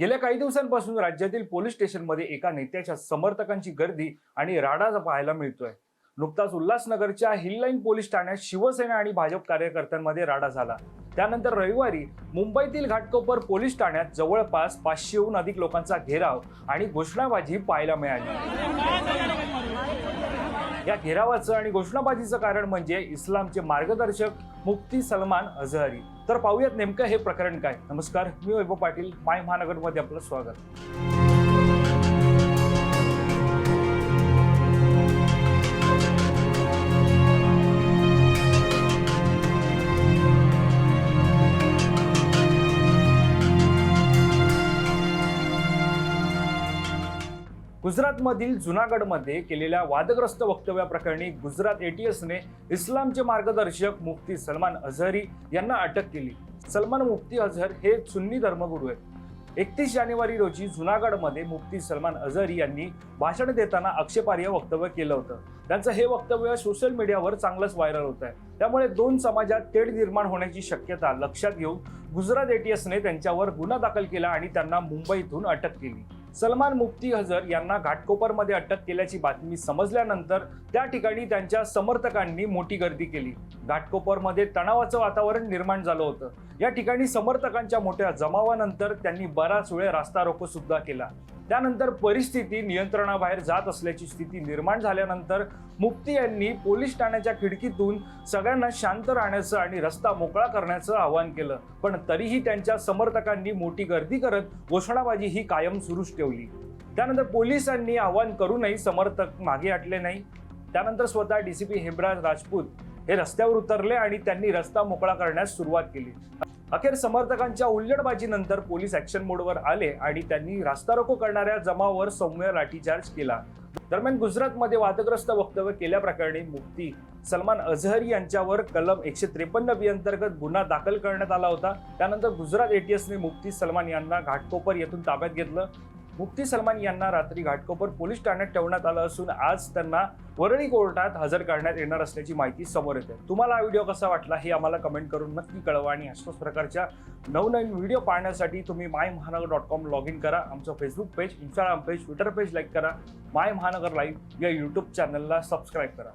गेल्या काही दिवसांपासून राज्यातील पोलीस स्टेशनमध्ये एका नेत्याच्या समर्थकांची गर्दी आणि राडा पाहायला मिळतोय. नुकताच उल्हासनगरच्या हिललाईन पोलीस ठाण्यात शिवसेना आणि भाजप कार्यकर्त्यांमध्ये राडा झाला. त्यानंतर रविवारी मुंबईतील घाटकोपर पोलीस ठाण्यात जवळपास पाचशेहून अधिक लोकांचा घेराव आणि घोषणाबाजी पाहायला मिळाली. या घेरावाचं आणि घोषणाबाजीचं कारण म्हणजे इस्लामचे मार्गदर्शक मुफ्ती सलमान अझहरी तर पाहूयात नेमकं हे प्रकरण काय. नमस्कार मी वैभव पाटील माय महानगरमध्ये आपलं स्वागत. गुजरातमधील जुनागडमध्ये केलेल्या वादग्रस्त वक्तव्याप्रकरणी गुजरात एटीएसने इस्लामचे मार्गदर्शक मुफ्ती सलमान अझहरी यांना अटक केली. सलमान मुफ्ती अझहर हे सुन्नी धर्मगुरू आहेत. एकतीस जानेवारी रोजी जुनागडमध्ये मुफ्ती सलमान अझहरी यांनी भाषण देताना आक्षेपार्ह वक्तव्य केलं होतं. त्यांचं हे वक्तव्य सोशल मीडियावर चांगलंच व्हायरल होत आहे. त्यामुळे दोन समाजात तेढ निर्माण होण्याची शक्यता लक्षात घेऊन गुजरात एटीएसने त्यांच्यावर गुन्हा दाखल केला आणि त्यांना मुंबईतून अटक केली. सलमान मुफ्ती हजर यांना घाटकोपरमध्ये अटक केल्याची बातमी समजल्यानंतर त्या ठिकाणी त्यांच्या समर्थकांनी मोठी गर्दी केली. घाटकोपरमध्ये तणावाचं वातावरण निर्माण झालं होतं. या ठिकाणी समर्थकांच्या मोठ्या जमावानंतर त्यांनी बराच वेळ रास्ता रोको सुद्धा केला. त्यानंतर परिस्थिती नियंत्रणाबाहेर जात असल्याची स्थिती निर्माण झाल्यानंतर मुफ्ती यांनी पोलीस ठाण्याच्या खिडकीतून सगळ्यांना शांत राहण्याचं आणि रस्ता मोकळा करण्याचं आवाहन केलं. पण तरीही त्यांच्या समर्थकांनी मोठी गर्दी करत घोषणाबाजी ही कायम सुरूच ठेवली. त्यानंतर पोलिसांनी आवाहन करूनही समर्थक मागे हटले नाही. त्यानंतर स्वतः डीसीपी हेमराज राजपूत हे रस्त्यावर उतरले आणि त्यांनी रस्ता मोकळा करण्यास सुरुवात केली. अखेर समर्थकांच्या उल्लडबाजीनंतर पोलीस ऍक्शन मोडवर आले आणि त्यांनी रास्ता रोको करणाऱ्या जमावावर सौम्य लाठीचार्ज केला. दरम्यान गुजरातमध्ये वादग्रस्त वक्तव्य केल्याप्रकरणी मुफ्ती सलमान अझहरी यांच्यावर कलम एकशे त्रेपन्न बी अंतर्गत गुन्हा दाखल करण्यात आला होता. त्यानंतर गुजरात एटीएसने मुफ्ती सलमान यांना घाटकोपर येथून ताब्यात घेतलं. मुफ्ती सलमान यांना रात्री घाटकोपर पोलीस ठाण्यात ठेवण्यात आलं असून आज त्यांना वरळी कोर्टात हजर करण्यात येणार असल्याची माहिती समोर येते. तुम्हाला हा व्हिडिओ कसा वाटला हे आम्हाला कमेंट करून नक्की कळवा आणि अशाच प्रकारच्या नवनवीन व्हिडिओ पाहण्यासाठी तुम्ही माय महानगर डॉट कॉम लॉग इन करा. आमचं Facebook page Instagram page Twitter page like करा. माय महानगर लाईव्ह या यूट्यूब चॅनलला सबस्क्राईब करा.